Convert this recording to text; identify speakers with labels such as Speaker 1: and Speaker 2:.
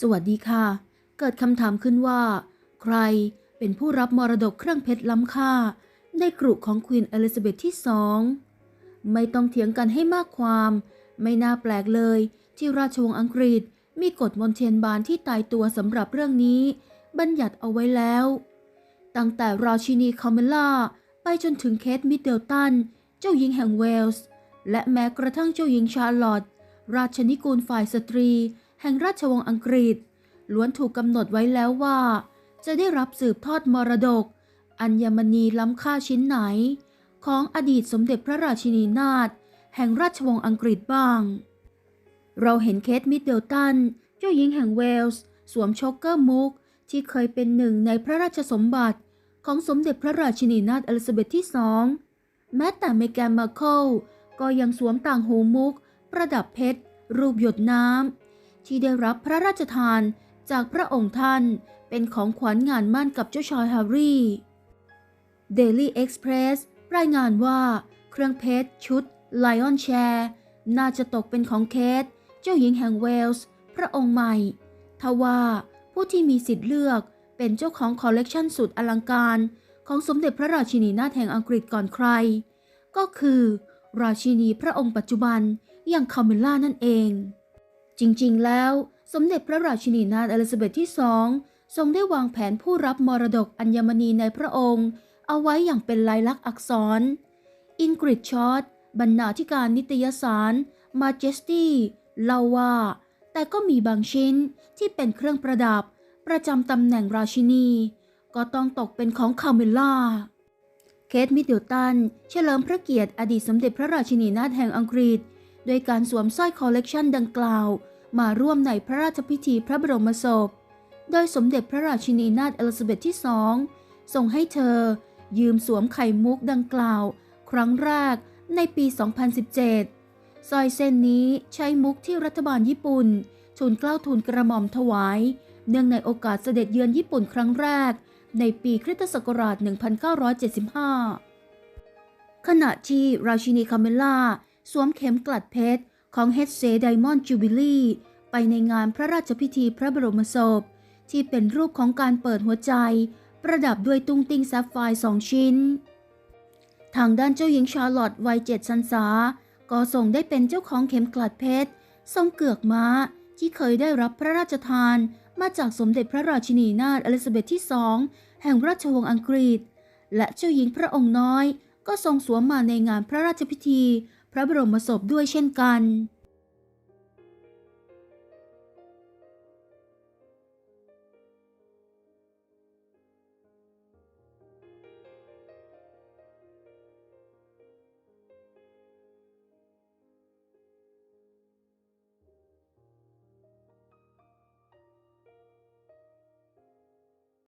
Speaker 1: สวัสดีค่ะ เกิดคำถามขึ้นว่า ใครเป็นผู้รับมรดกเครื่องเพชรล้ำค่า ในกรุของควีนอลิซาเบธที่สองไม่ต้องเถียงกันให้มากความ ไม่น่าแปลกเลย ที่ราชวงศ์อังกฤษมีกฎมนเทียนบานที่ตายตัวสำหรับเรื่องนี้ บัญญัติเอาไว้แล้ว ตั้งแต่ราชินีคาเมล่า ไปจนถึงเคทมิดเดิลตัน เจ้าหญิงแห่งเวลส์ และแม้กระทั่งเจ้าหญิงชาร์ลอตราชนิกูลฝ่ายสตรี แห่งราชวงศ์อังกฤษ ล้วนถูกกำหนดไว้แล้วว่า จะได้รับสืบทอดมรดก อัญมณีล้ำค่าชิ้นไหน ของอดีตสมเด็จพระราชินีนาถแห่งราชวงศ์อังกฤษบ้าง เราเห็นเคทมิดเดิลตัน เจ้าหญิงแห่งเวลส์ สวมช็อกเกอร์มุก ที่เคยเป็นหนึ่งในพระราชสมบัติ ของสมเด็จพระราชินีนาถอลิซาเบธที่สองแม้แต่เมแกนมาเคิลก็ยังสวมต่างหูมุก ประดับเพชร รูปหยดน้ำ ที่ได้รับพระราชทานจากพระองค์ท่านเป็นของขวัญงานมั่นกับเจ้าชายแฮร์รี่ Daily Express รายงานว่า เครื่องเพชรชุด Lion Share น่าจะตกเป็นของเคทเจ้าหญิงแห่งเวลส์ พระองค์ใหม่ ทว่าผู้ที่มีสิทธิ์เลือกเป็นเจ้าของคอลเลกชันสุดอลังการ ของสมเด็จพระราชินีนาถแห่งอังกฤษก่อนใคร ก็คือ ราชินีพระองค์ปัจจุบันอย่างคาเมล่านั่นเอง จริงๆ แล้ว สมเด็จพระราชินีนาถอลิซาเบธที่สองทรงได้วางแผนผู้รับมรดกอัญมณีในพระองค์ เอาไว้อย่างเป็นลายลักษณ์อักษร อิงกริดชอตบรรณาธิการนิตยสาร Majesty เล่าว่า แต่ก็มีบางชิ้นที่เป็นเครื่องประดับ ประจำตำแหน่งราชินี ก็ต้องตกเป็นของคาเมล่า เคทมิดเดิลตัน เฉลิมพระเกียรติอดีตสมเด็จพระราชินีนาถแห่งอังกฤษ โดยการสวมสร้อยคอลเลกชันดังกล่าว มาร่วมในพระราชพิธีพระบรมศพ โดยสมเด็จพระราชินีนาถเอลิซาเบธที่สองส่งให้เธอ ยืมสวมไข่มุกดังกล่าว ครั้งแรกในปี 2017สร้อยเส้นนี้ใช้มุกที่รัฐบาลญี่ปุ่นทูลเกล้าทูลกระหม่อมถวาย เนื่องในโอกาสเสด็จเยือนญี่ปุ่นครั้งแรก ในปีคริสตศักราช 1975 ขณะที่ราชินีคาเมล่า สวมเข็มกลัดเพชร ของเฮดเซไดมอนด์จูบิลีไปในงานพระราชพิธีพระบรมศพ ที่เป็นรูปของการเปิดหัวใจ ประดับด้วยตุ้งติ้งแซฟไฟสองชิ้น ทางด้านเจ้าหญิงชาร์ลอตวัยเจ็ดชันษา ก็ส่งได้เป็นเจ้าของเข็มกลัดเพชร ทรงเกือกม้า ที่เคยได้รับพระราชทาน มาจากสมเด็จพระราชินีนาถอลิซาเบธที่สองแห่งราชวงศ์อังกฤษ และเจ้าหญิงพระองค์น้อย ก็ทรงสวมมาในงานพระราชพิธี พระบรมศพด้วยเช่นกัน